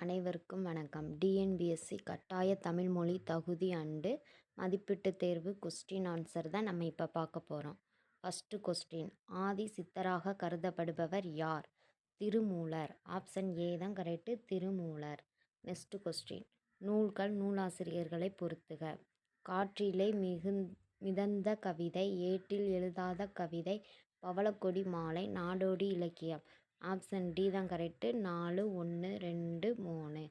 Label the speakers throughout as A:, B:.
A: அனைவருக்கும் வணக்கம். டிஎன்பிஎஸ்சி கட்டாய தமிழ் மொழி தகுதி அண்டு மதிப்பீட்டு தேர்வு கொஸ்டின் ஆன்சர் தான் நம்ம இப்போ பார்க்க போகிறோம் ஃபஸ்ட்டு கொஸ்டின் ஆதி சித்தராக கருதப்படுபவர் யார்? திருமூலர். ஆப்ஷன் ஏ தான் கரெக்டு திருமூலர். நெக்ஸ்ட்டு கொஸ்டின் நூல்கள் நூலாசிரியர்களை பொறுத்துக. காற்றிலே மிகுந் மிதந்த கவிதை ஏட்டில் எழுதாத கவிதை பவளக்கொடி மாலை நாடோடி இலக்கியம். ஆப்ஷன் டி தான் கரெக்டு நாலு ஒன்று ரெண்டு மூணு.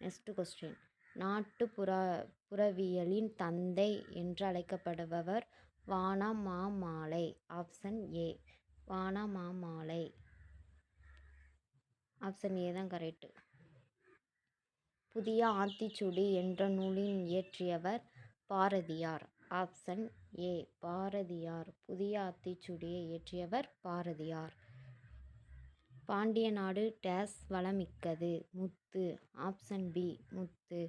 A: Next question. நாட்டுப்புற புறவியலின் தந்தை என்று அழைக்கப்படுபவர் வானா மாமாலை ஆப்ஷன் ஏ. வானா மாமாலை ஆப்ஷன் ஏ தான் கரெக்டு புதிய ஆத்திச்சுடி என்ற நூலின் இயற்றியவர் பாரதியார். Option A. பாரதியார். புதிய ஆத்திச்சுடியை இயற்றியவர் பாரதியார். பாண்டிய நாடு டேஸ் வளமிக்கது. முத்து ஆப்ஷன் பி முத்து.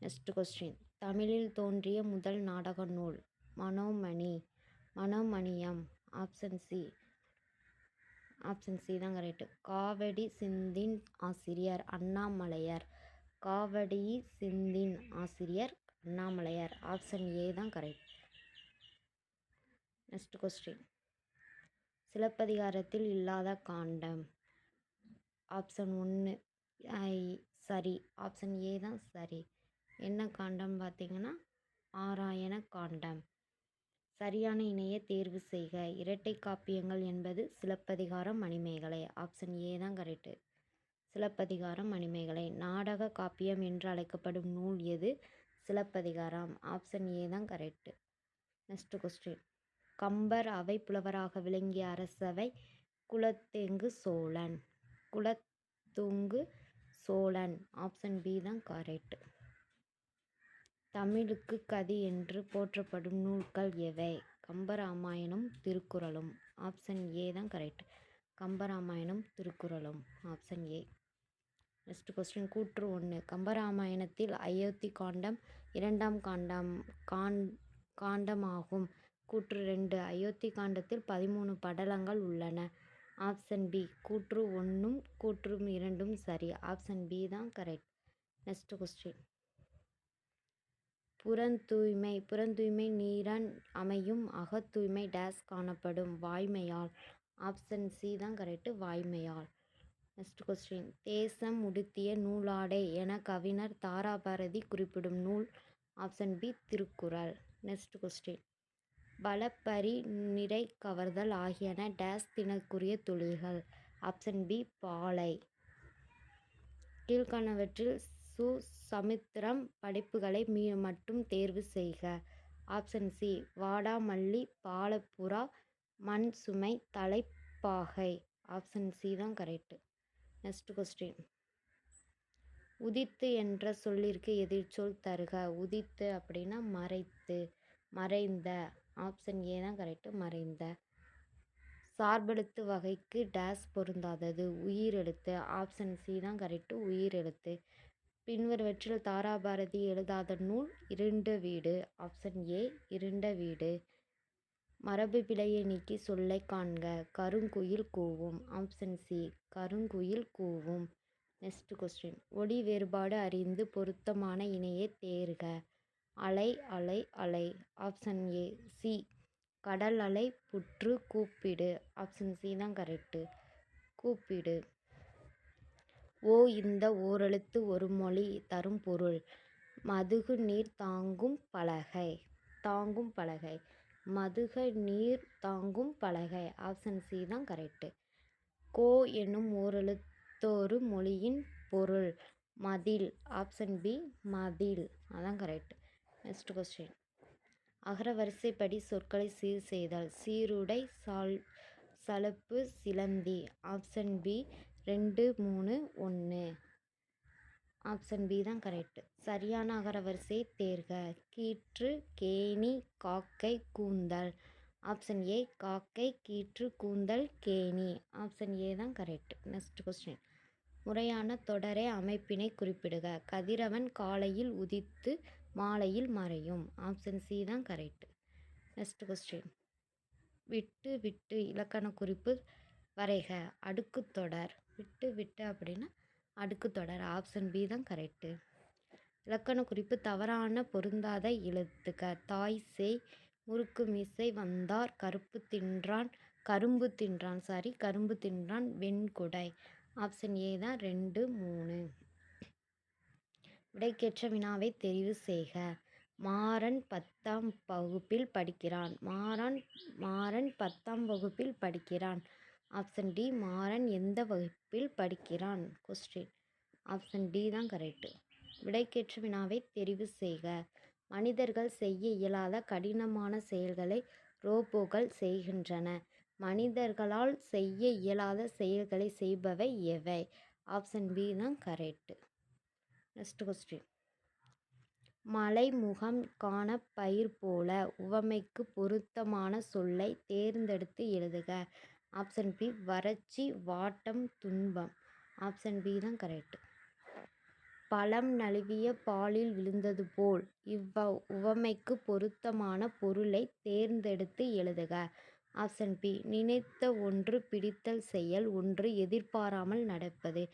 A: Next question. தமிழில் தோன்றிய முதல் நாடக நூல் Manomani. Manonmaniyam option C. Option C தான் கரெக்டு காவடி சிந்தின் ஆசிரியர் அண்ணாமலையார். காவடி சிந்தின் ஆசிரியர் அண்ணாமலையார். ஆப்ஷன் ஏ தான் கரெக்ட் நெக்ஸ்ட் கொஸ்டின். சிலப்பதிகாரத்தில் இல்லாத காண்டம். ஆப்ஷன் ஒன்று சரி. ஆப்ஷன் ஏ தான் சரி. என்ன காண்டம் பார்த்தீங்கன்னா ஆராயண காண்டம். சரியான இணையை தேர்வு செய்க. இரட்டை காப்பியங்கள் என்பது சிலப்பதிகாரம் மணிமேகலை. ஆப்ஷன் ஏ தான் கரெக்டு சிலப்பதிகாரம் மணிமேகலை. நாடக காப்பியம் என்று அழைக்கப்படும் நூல் எது? சிலப்பதிகாரம். ஆப்ஷன் ஏ தான் கரெக்டு நெக்ஸ்ட் கொஸ்டின் கம்பர் அவை புலவராக விளங்கிய அரசவை குலத்தெங்கு சோழன்? குலத்துங்கு சோழன். ஆப்ஷன் பி தான் கரெக்ட். தமிழுக்கு கதி என்று போற்றப்படும் நூல்கள் எவை? கம்பராமாயணம் திருக்குறளும். ஆப்ஷன் ஏ தான் கரெக்ட். கம்பராமாயணம் திருக்குறளும். Option A. நெக்ஸ்ட் கொஸ்டின் கூற்று ஒன்று கம்பராமாயணத்தில் அயோத்தி காண்டம் இரண்டாம் காண்டம் காண் காண்டமாகும். கூற்று ரெண்டு. அயோத்தி காண்டத்தில் பதிமூணு படலங்கள் உள்ளன. ஆப்ஷன் பி கூற்று ஒன்றும் கூற்றும் இரண்டும் சரி. ஆப்ஷன் பி தான் கரெக்ட். Next question. புறந்தூய்மை புறந்தூய்மை நீரான் அமையும் அகத்தூய்மை டேஸ் காணப்படும். வாய்மையால். ஆப்ஷன் சி தான் கரெக்டு வாய்மையால். Next question. தேசம் உடுத்திய நூலாடை என கவிஞர் தாராபாரதி குறிப்பிடும் நூல். Option B Thirukkural. Next question. வளப்பரி நிறை கவர்தல் ஆகியன டேஸ் தினக்குரிய தொழில்கள் ஆப்ஷன் பி பாலை. கீழ்காணவற்றில் சு சமுத்திரம் படைப்புகளை மீ மட்டும் தேர்வு செய்க. ஆப்ஷன் சி வாடாமல்லி பாலப்புறா மண் சுமை தலைப்பாகை ஆப்ஷன் சி தான் கரெக்டு நெக்ஸ்ட் கொஸ்டின். உதித்து என்ற சொல்லிற்கு எதிர்ச்சொல் தருக. உதித்து அப்படின்னா மறைத்து மறைந்த. ஆப்ஷன் ஏ தான் கரெக்டு. மறைந்த. சார்பெழுத்து வகைக்கு டேஸ் பொருந்தாதது. உயிரெழுத்து ஆப்ஷன் சி தான் கரெக்டு. உயிரெழுத்து பின்வருவற்றில் தாராபாரதி எழுதாத நூல் இருண்ட வீடு. ஆப்ஷன் ஏ இருண்ட வீடு. மரபு பிழையை நீக்கி சொல்லை காண்க. கருங்குயில் கூவும். ஆப்ஷன் சி கருங்குயில் கூவும். Next question. ஒளி வேறுபாடு அறிந்து பொருத்தமான இணையை தேர்க. அலை அலை அலை. ஆப்ஷன் ஏ சி கடல் அலை புற்று கூப்பிடு. ஆப்ஷன் சி தான் கரெக்டு கூப்பிடு. ஓ இந்த ஓரெழுத்து ஒரு மொழி தரும் பொருள். மதுகு நீர் தாங்கும் பலகை. தாங்கும் பலகை. மதுக நீர் தாங்கும் பலகை. ஆப்ஷன் சி தான் கரெக்டு கோ என்னும் ஓரெழுத்தொரு மொழியின் பொருள். மதில். ஆப்ஷன் பி மதில். அதான் கரெக்ட் நெக்ஸ்ட் கொஸ்டின் அகரவரிசைப்படி சொற்களை சீர் செய்தால். சீருடை சால் சலப்பு சிலந்தி. ஆப்ஷன் பி ரெண்டு மூணு ஒன்று ஆப்ஷன் பி தான் கரெக்டு சரியான அகரவரிசை தேர்க. கீற்று கேணி காக்கை கூந்தல். ஆப்ஷன் ஏ காக்கை கீற்று கூந்தல் கேணி. ஆப்ஷன் ஏ தான் கரெக்ட் நெக்ஸ்ட் கொஸ்டின் முறையான தொடரை அமைப்பினை குறிப்பிடுக. கதிரவன் காலையில் உதித்து மாலையில் மறையும். ஆப்ஷன் சி தான் கரெக்ட் நெக்ஸ்ட் கொஸ்டின் விட்டு விட்டு இலக்கண குறிப்பு வரைக. அடுக்கு தொடர். விட்டு விட்டு அப்படின்னா அடுக்குத் தொடர். ஆப்ஷன் பி தான் கரெக்டு இலக்கண குறிப்பு தவறான பொருந்தாத எழுத்துக்க தாய் செய். முறுக்கு மீசை வந்தார். கருப்பு தின்றான். கரும்பு தின்றான். சாரி கரும்பு தின்றான். வெண்குடை. ஆப்ஷன் ஏ தான் ரெண்டு மூணு. விடைக்கேற்ற வினாவை தெரிவு செய்க. மாறன் பத்தாம் வகுப்பில் படிக்கிறான். மாறன் மாறன் பத்தாம் வகுப்பில் படிக்கிறான். ஆப்ஷன் டி மாறன் எந்த வகுப்பில் படிக்கிறான்? கொஸ்டின் ஆப்ஷன் டி தான் கரெக்டு விடைக்கேற்ற வினாவை தெரிவு செய்க. மனிதர்கள் செய்ய இயலாத கடினமான செயல்களை ரோபோக்கள் செய்கின்றன. மனிதர்களால் செய்ய இயலாத செயல்களை செய்பவை எவை? ஆப்ஷன் பி தான் கரெக்டு நெக்ஸ்ட் கொஸ்டின் மலைமுகம் காண பயிர் போல உவமைக்கு பொருத்தமான சொல்லை தேர்ந்தெடுத்து எழுதுக. ஆப்ஷன் பி வறட்சி வாட்டம் துன்பம். ஆப்ஷன் பி தான் கரெக்டு பழம் நழுவிய பாலில் விழுந்தது போல் இவ்வ உவமைக்கு பொருத்தமான பொருளை தேர்ந்தெடுத்து எழுதுக. ஆப்ஷன் பி நினைத்த ஒன்று பிடித்தல் செயல் ஒன்று எதிர்பாராமல் நடப்பது.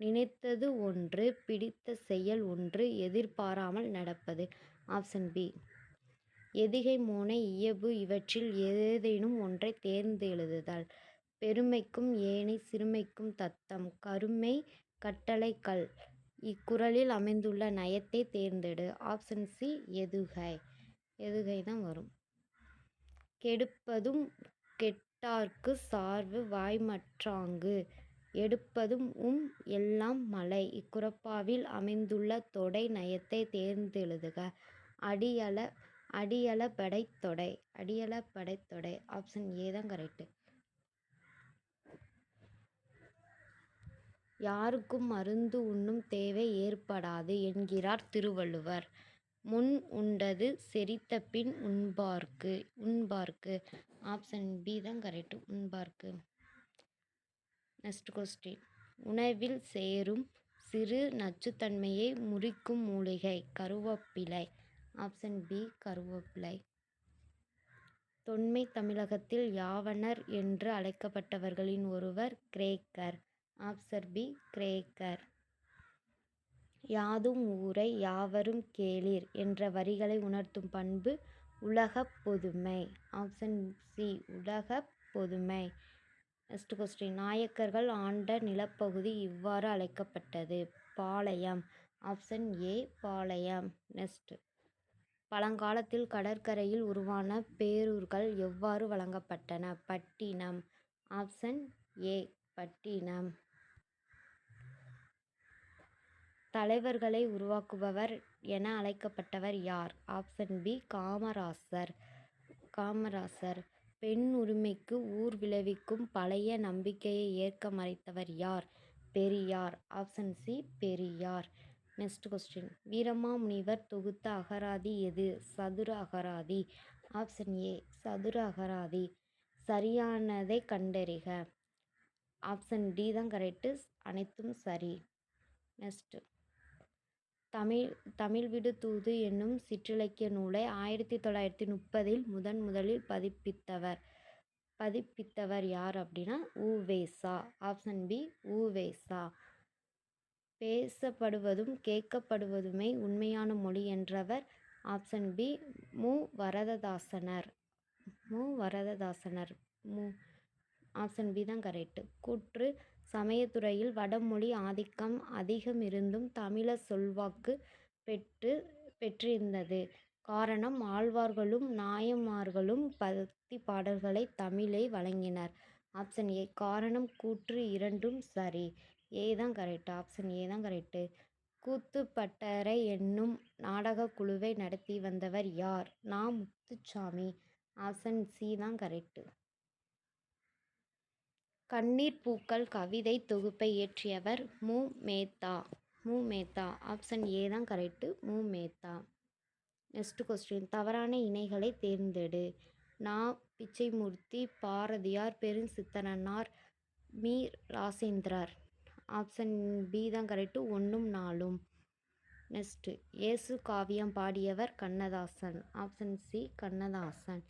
A: நினைத்தது ஒன்று பிடித்த செயல் ஒன்று எதிர்பாராமல் நடப்பது. Option B. எதிகை மோனை இயபு இவற்றில் ஏதேனும் ஒன்றை தேர்ந்து எழுதுதல் பெருமைக்கும் ஏனை சிறுமைக்கும் தத்தம். கருமை கட்டளை கல். இக்குறளில் அமைந்துள்ள நயத்தை தேர்ந்தெடு. Option C. எதுகை. எதுகை தான் வரும். கெடுப்பதும் கெட்டார்க்கு சார்பு வாய்மற்றாங்கு. எடுப்பதும் உம் எல்லாம் மலை இக்குறப்பாவில் அமைந்துள்ள தொடை நயத்தை தேர்ந்தெழுதுக அடியள அடியள படைத்தொடை அடியள படைத்தொடை ஆப்ஷன் ஏ தான் கரெக்டு யாருக்கும் மருந்து உண்ணும் தேவை ஏற்படாது என்கிறார் திருவள்ளுவர். முன் உண்டது செரித்தபின் உண்பார்க்கு உண்பார்க்கு. ஆப்ஷன் பி தான் கரெக்டு உண்பார்க்கு. நெக்ஸ்ட் கொஸ்டின் உணவில் சேரும் சிறு நச்சுத்தன்மையை முறிக்கும் மூலிகை கருவேப்பிலை. ஆப்ஷன் பி கருவேப்பிலை. தொன்மைத் தமிழகத்தில் யாவனர் என்று அழைக்கப்பட்டவர்களின் ஒருவர் கிரேக்கர். Option B கிரேக்கர். யாதும் ஊரை யாவரும் கேளீர் என்ற வரிகளை உணர்த்தும் பண்பு உலகப் பொதுமை. ஆப்ஷன் சி உலகப் பொதுமை. நெக்ஸ்ட் கொஸ்டின் நாயக்கர்கள் ஆண்ட நிலப்பகுதி இவ்வாறு அழைக்கப்பட்டது. பாளையம். Option A Palayam. நெக்ஸ்ட் பழங்காலத்தில் கடற்கரையில் உருவான பேரூர்கள் எவ்வாறு வழங்கப்பட்டன. பட்டினம். ஆப்ஷன் ஏ பட்டினம். தலைவர்களை உருவாக்குபவர் என அழைக்கப்பட்டவர் யார். Option B Kamarajar. காமராசர். பெண் உரிமைக்கு ஊர் விளைவிக்கும் பழைய நம்பிக்கையை ஏற்க மறுத்தவர் யார். Periyar. Option C Periyar. Next question Veeramamunivar தொகுத்த அகராதி எது. சதுர அகராதி. ஆப்ஷன் ஏ சதுர அகராதி. சரியானதை கண்டறிக. ஆப்ஷன் டி தான் கரெக்டு அனைத்தும் சரி. நெக்ஸ்ட் தமிழ் தமிழ் விடு தூது என்னும் சிற்றிலக்கிய நூலை ஆயிரத்தி தொள்ளாயிரத்தி முப்பதில் முதன் முதலில் பதிப்பித்தவர். பதிப்பித்தவர் யார் அப்படின்னா உவேசா ஆப்ஷன் பி உவேசா பேசப்படுவதும் கேட்கப்படுவதுமே உண்மையான மொழி என்றவர். ஆப்ஷன் பி மு. வரததாசனர். மு. வரததாசனர். மு. ஆப்ஷன் பி தான் கரெக்டு கூற்று சமயத்துறையில் வடமொழி ஆதிக்கம் அதிகம் இருந்தும் தமிழர் சொல்வாக்கு பெற்று பெற்றிருந்தது காரணம் ஆழ்வார்களும் நாயன்மார்களும் பக்தி பாடல்களை தமிழே வழங்கினர். ஆப்ஷன் ஏ காரணம் கூற்று இரண்டும் சரி. ஏ தான் கரெக்ட் ஆப்ஷன் ஏ தான் கரெக்டு கூத்துப்பட்டறை என்னும் நாடகக் குழுவை நடத்தி வந்தவர் யார். நா. முத்துச்சாமி ஆப்ஷன் சி தான் கரெக்டு கண்ணீர் பூக்கள் கவிதை தொகுப்பை இயற்றியவர் மு. மேத்தா. மு. மேத்தா. ஆப்ஷன் ஏ தான் கரெக்டு மு. மேத்தா. நெக்ஸ்ட் கொஸ்டின் தவறான இணைகளை தேர்ந்தெடு. நா. பிச்சைமூர்த்தி பாரதியார் பெருஞ்சித்தனார் மீ. ராஜேந்திரர். ஆப்ஷன் பி தான் கரெக்டு ஒன்றும் நாளும் நெக்ஸ்ட்டு இயேசு காவியம் பாடியவர் கண்ணதாசன். Option C Kannadasan.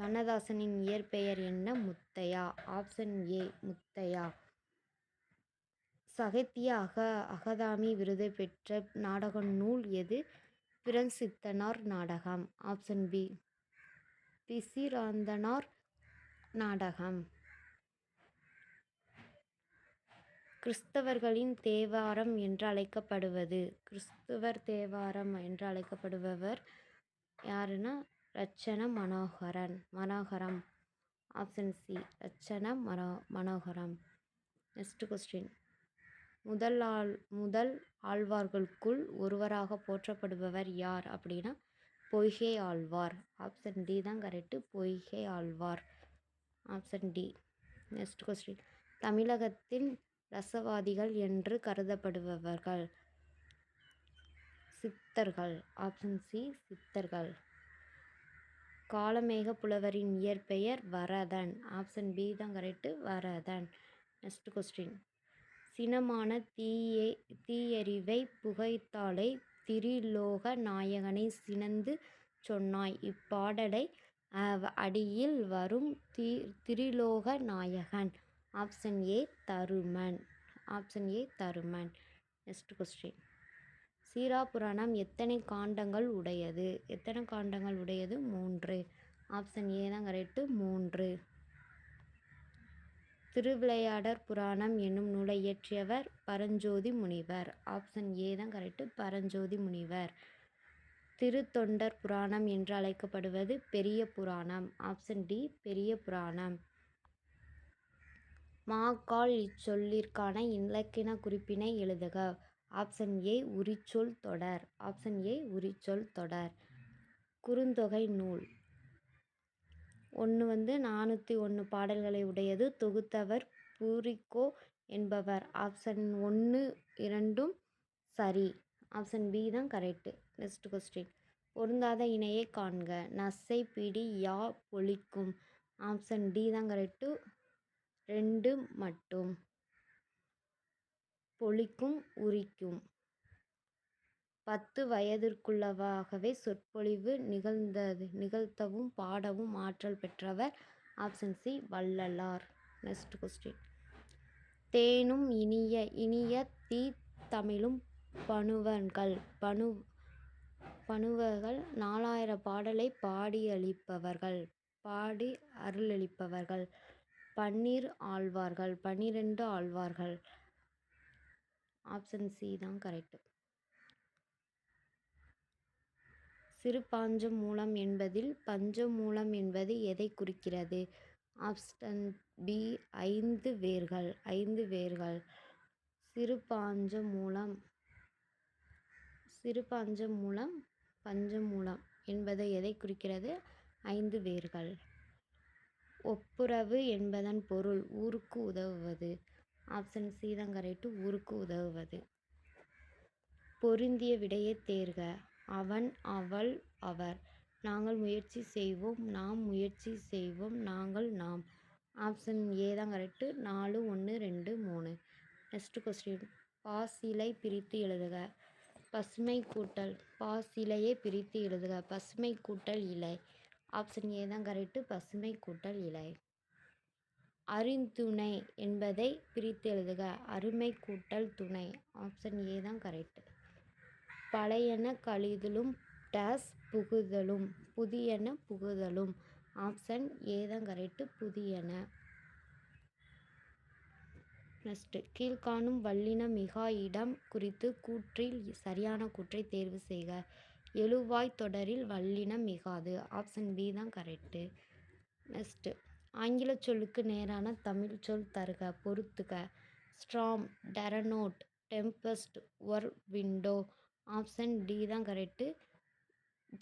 A: கண்ணதாசனின் இயற்பெயர் என்ன? Muthiah. Option A Muthiah. Sahitya அக அகதாமி விருது பெற்ற நாடக நூல் எது? பிரசித்தனார் நாடகம். ஆப்ஷன் பி பிசிராந்தனார் நாடகம். கிறிஸ்தவர்களின் தேவாரம் என்று அழைக்கப்படுவது. கிறிஸ்துவர் தேவாரம் என்று அழைக்கப்படுபவர் யாருன்னா ரச்சன மனோகரன் மனோகரம் ஆப்ஷன் சி ரச்சன மனோ மனோகரம். நெக்ஸ்ட் கொஸ்டின் முதல் ஆள் முதல் ஆழ்வார்களுக்குள் ஒருவராக போற்றப்படுபவர் யார் அப்படின்னா பொய்கை ஆழ்வார். ஆப்ஷன் டி தான் correct Poigai Alvar. Option D next question தமிழகத்தின் ரசவாதிகள் என்று கருதப்படுபவர்கள். சித்தர்கள். ஆப்ஷன் சி சித்தர்கள். காலமேக புலவரின் இயற்பெயர் வரதன். ஆப்ஷன் பி தான் கரெக்டு வரதன். நெக்ஸ்ட் கொஸ்டின் சினமான தீய தீயறிவை புகைத்தாலே திரிலோக நாயகனை சினந்து சொன்னாய். இப்பாடலை அடியில் வரும் தி திரிலோக நாயகன். Option A Dharuman. Option A Dharuman. Next question Seera Puranam எத்தனை காண்டங்கள் உடையது? எத்தனை காண்டங்கள் உடையது? மூன்று. ஆப்ஷன் ஏ தான் கரெக்டு மூன்று. திருவிளையாடற் புராணம் என்னும் நூலை இயற்றியவர் பரஞ்சோதி முனிவர். ஆப்ஷன் ஏ தான் கரெக்டு பரஞ்சோதி முனிவர். திருத்தொண்டர் புராணம் என்று அழைக்கப்படுவது பெரிய புராணம். ஆப்ஷன் டி பெரிய புராணம். மாக்கால் இச்சொல்லிற்கான இலக்கின குறிப்பினை எழுதுக. ஆப்ஷன் ஏ உரிச்சொல் தொடர். ஆப்ஷன் ஏ உரிச்சொல் தொடர். குறுந்தொகை நூல். ஒன்று வந்து நானூற்றி ஒன்று பாடல்களை உடையது. தொகுத்தவர் பூரிக்கோ என்பவர். ஆப்ஷன் ஒன்று இரண்டும் சரி. ஆப்ஷன் பி தான் கரெக்டு நெக்ஸ்ட் கொஸ்டின். பொருந்தாத இணையை காண்க. நசை பிடி யா பொழிக்கும். ஆப்ஷன் டி தான் கரெக்டு ரெண்டு மட்டும். பொழிக்கும் உரிக்கும். பத்து வயதிற்குள்ளவாகவே சொற்பொழிவு நிகழ்ந்தது. நிகழ்த்தவும் பாடவும் ஆற்றல் பெற்றவர் option C Vallalar. Next question தேனும் இனிய இனிய தீ தமிழும் பணுவன்கள் பணு பணுவர்கள் நாலாயிரம் பாடலை பாடியளிப்பவர்கள் பாடி அருளளிப்பவர்கள் பன்னீர் ஆழ்வார்கள் பன்னிரெண்டு ஆழ்வார்கள். ஆப்ஷன் சி தான் கரெக்டு சிறு மூலம் என்பதில் மூலம் என்பது எதை குறிக்கிறது? ஆப்ஷன் பி ஐந்து வேர்கள் ஐந்து வேர்கள். சிறு மூலம் சிறு மூலம் பஞ்சமூலம் என்பதை எதை குறிக்கிறது? ஐந்து வேர்கள். ஒப்புரவு என்பதன் பொருள் ஊருக்கு உதவுவது. ஆப்ஷன் சி தான் கரெக்டு ஊருக்கு உதவுவது. பொருந்திய விடையை தேர்க. அவன் அவள் அவர். நாங்கள் முயற்சி செய்வோம் நாம் முயற்சி செய்வோம் நாங்கள் நாம். ஆப்ஷன் ஏ தான் கரெக்டு நாலு ஒன்று ரெண்டு மூணு. நெக்ஸ்ட் கொஸ்டின் பாசிலை பிரித்து எழுதுக. பசுமை கூட்டல். பாசிலையே பிரித்து எழுதுக. பசுமை கூட்டல் இலை. ஆப்ஷன் ஏ தான் கரெக்டு பசுமை கூட்டல் இலை. அறிந்துணை என்பதை பிரித்து எழுதுக அருமை கூட்டல் துணை. ஆப்ஷன் ஏ தான் கரெக்டு பழையன கழிதலும் டேஸ் புகுதலும் புதியன புகுதலும். ஆப்ஷன் ஏ தான் கரெக்டு புதியன. நெக்ஸ்ட்டு கீழ்காணும் வல்லின மிகா இடம் குறித்து கூற்றில் சரியான கூற்றை தேர்வு செய்க. எழுவாய் தொடரில் வல்லினம் மிகாது. ஆப்ஷன் பி தான் கரெக்டு நெக்ஸ்ட்டு ஆங்கில சொல்லுக்கு நேரான தமிழ் சொல் தருக பொறுத்துக. Storm tornado tempest or window. Option D தான் கரெக்டு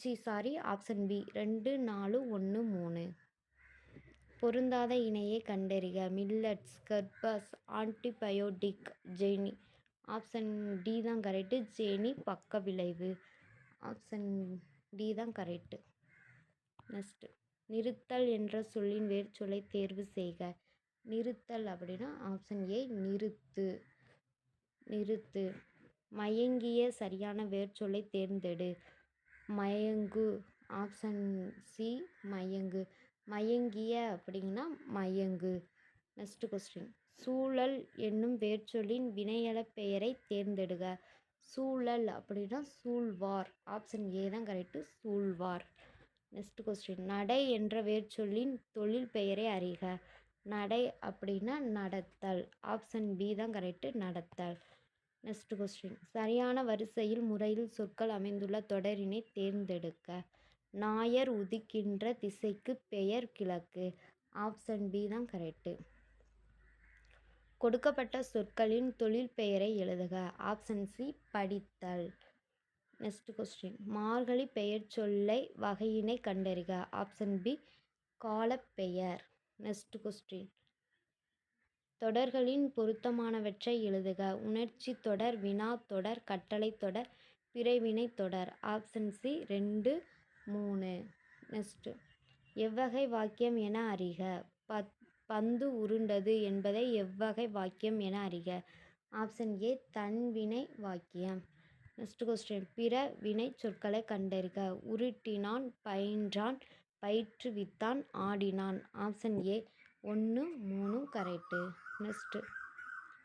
A: ஜி சாரி ஆப்ஷன் பி. ரெண்டு நாலு ஒன்று மூணு. பொருந்தாத இணையை கண்டறிக. Millets கர்பஸ் antibiotic Jenny. Option D தான் கரெக்டு ஜேனி பக்க விளைவு ஆப்ஷன் டி தான் கரெக்டு நெக்ஸ்ட்டு. நிறுத்தல் என்ற சொல்லின் வேர்ச்சொல்லை தேர்வு செய்க. நிறுத்தல் அப்படின்னா ஆப்ஷன் ஏ நிறுத்து. நிறுத்து. மயங்கிய சரியான வேர்ச்சொல்லை தேர்ந்தெடு. மயங்கு. Option C மயங்கு. மயங்கிய அப்படின்னா மயங்கு. நெக்ஸ்ட் கொஸ்டின் சூழல் என்னும் வேர்ச்சொல்லின் வினையள பெயரை தேர்ந்தெடுக. சூழல் அப்படின்னா சூழ்வார். ஆப்ஷன் ஏ தான் கரெக்டு சூழ்வார். நெக்ஸ்ட் கொஸ்டின் நடை என்ற வேர்ச்சொல்லின் தொழில் பெயரை அறிக. நடை அப்படின்னா நடத்தல். ஆப்ஷன் பி தான் கரெக்டு நடத்தல். நெக்ஸ்ட் கொஸ்டின் சரியான வரிசையில் முறையில் சொற்கள் அமைந்துள்ள தொடரினை தேர்ந்தெடுக்க. நாயர் உதிக்கின்ற திசைக்கு பெயர் கிழக்கு. ஆப்ஷன் பி தான் கரெக்டு கொடுக்கப்பட்ட சொற்களின் தொழில் பெயரை எழுதுக. ஆப்ஷன் சி படித்தல். நெக்ஸ்ட் கொஸ்டின் மார்கழி பெயர் சொல்லை வகையினை கண்டறிக. ஆப்ஷன் பி காலப்பெயர். நெக்ஸ்ட் கொஸ்டின் தொடர்களின் பொருத்தமானவற்றை எழுதுக. உணர்ச்சி தொடர் வினா தொடர் கட்டளை தொடர் பிறவினை தொடர். ஆப்ஷன் சி ரெண்டு மூணு. நெக்ஸ்ட்டு எவ்வகை வாக்கியம் என அறிக. பத் பந்து உருண்டது என்பதை எவ்வகை வாக்கியம் என அறிக. ஆப்ஷன் ஏ தன்வினை வாக்கியம். நெக்ஸ்ட் கொஸ்டின் பிற வினை சொற்களை கண்டறிக. உருட்டினான் பயின்றான் பயிற்றுவித்தான் ஆடினான். ஆப்ஷன் ஏ ஒன்று மூணு கரெக்டு நெக்ஸ்ட்டு.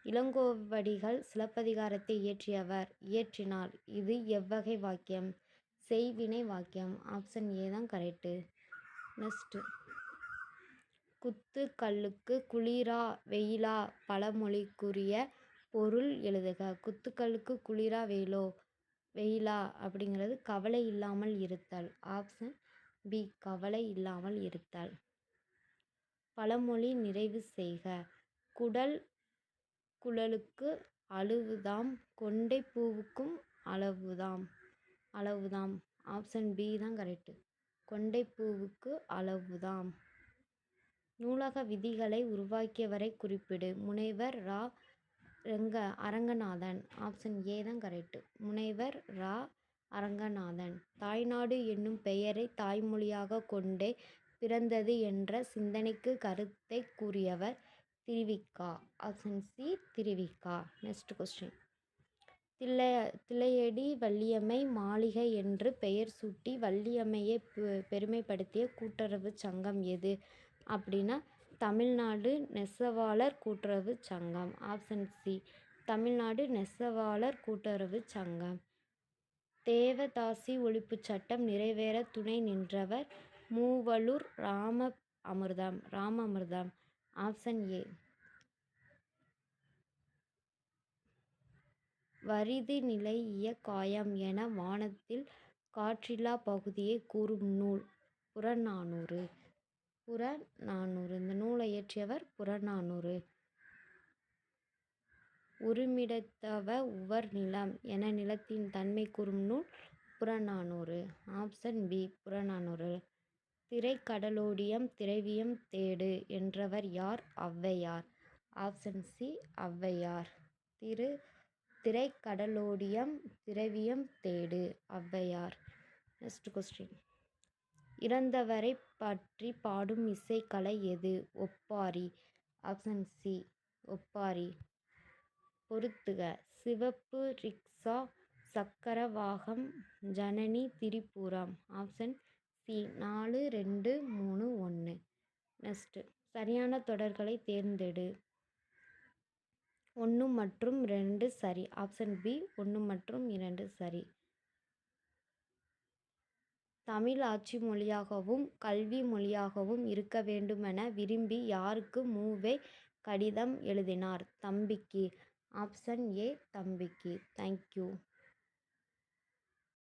A: இளங்கோவடிகள் சிலப்பதிகாரத்தை இயற்றியவர். இயற்றினார். இது எவ்வகை வாக்கியம்? செய்வினை வாக்கியம். ஆப்ஷன் ஏ தான் கரெக்டு நெக்ஸ்ட்டு. குத்து கல்லுக்கு குளிரா வெயிலா பழமொழிக்குரிய பொருள் எழுதுக. குத்துக்கல்லுக்கு குளிரா வெயிலோ வெயிலா? அப்படிங்கிறது கவலை இல்லாமல் இருத்தல். ஆப்ஷன் பி கவலை இல்லாமல் இருத்தல். பழமொழி நிறைவு செய்க. குடல் குழலுக்கு அழுவுதாம் கொண்டை பூவுக்கும் அளவுதாம். அளவுதாம். ஆப்ஷன் பி தான் கரெக்டு கொண்டை பூவுக்கு அளவுதாம். நூலக விதிகளை உருவாக்கியவரை குறிப்பிடு. முனைவர் ரா. ரெங்க அரங்கநாதன். ஆப்ஷன் ஏ தான் கரெக்டு. முனைவர் ரா. அரங்கநாதன். தாய்நாடு என்னும் பெயரை தாய்மொழியாக கொண்டே பிறந்தது என்ற சிந்தனைக்கு கருத்தை கூறியவர் Thiruvika. Option C Thiruvika. Next question. Thillai Thillaiyadi Valliammai மாளிகை என்று பெயர் சூட்டி வள்ளியம்மையை பெருமைப்படுத்திய கூட்டுறவு சங்கம் எது? அப்படின்னா தமிழ்நாடு நெசவாளர் கூட்டுறவு சங்கம். Option C. தமிழ்நாடு நெசவாளர் கூட்டுறவு சங்கம். தேவதாசி ஒழிப்புச் சட்டம் நிறைவேற துணை நின்றவர் மூவலூர் ராம அமிர்தம் ராம அமிர்தம். Option A. வரிது நிலை இயக்காயம் என வானத்தில் காற்றில்லா பகுதியை கூறும் நூல் புறநானூறு. புறநானூறு இந்த நூலை இயற்றியவர் புறநானூறு உருமிடத்தவ உவர் நிலம் என நிலத்தின் தன்மை கூறும் நூல் புறநானூறு ஆப்ஷன் பி புறநானூறு திரைக்கடலோடியம் திரவியம் தேடு என்றவர் யார்? ஔவையார். Option C Avvaiyar. திரு திரைக்கடலோடியம் திரவியம் தேடு ஔவையார். நெக்ஸ்ட் கொஸ்டின் இறந்தவரை பற்றி பாடும் இசைக்கலை எது? ஒப்பாரி. Option C. ஒப்பாரி. பொருத்துக. சிவப்பு ரிக்ஷா சக்கரவாகம் ஜனனி திரிபுரம். Option C. நாலு ரெண்டு மூணு ஒன்று நெக்ஸ்ட்டு சரியான தொடர்களை தேர்ந்தெடு. ஒன்று மற்றும் ரெண்டு சரி. Option B. ஒன்று மற்றும் இரண்டு சரி. தமிழ் ஆட்சி மொழியாகவும் கல்வி மொழியாகவும் இருக்க வேண்டுமென விரும்பி யாருக்கு மூவே கடிதம் எழுதினார்? தம்பிக்கு. ஆப்ஷன் ஏ தம்பிக்கு. தேங்க்யூ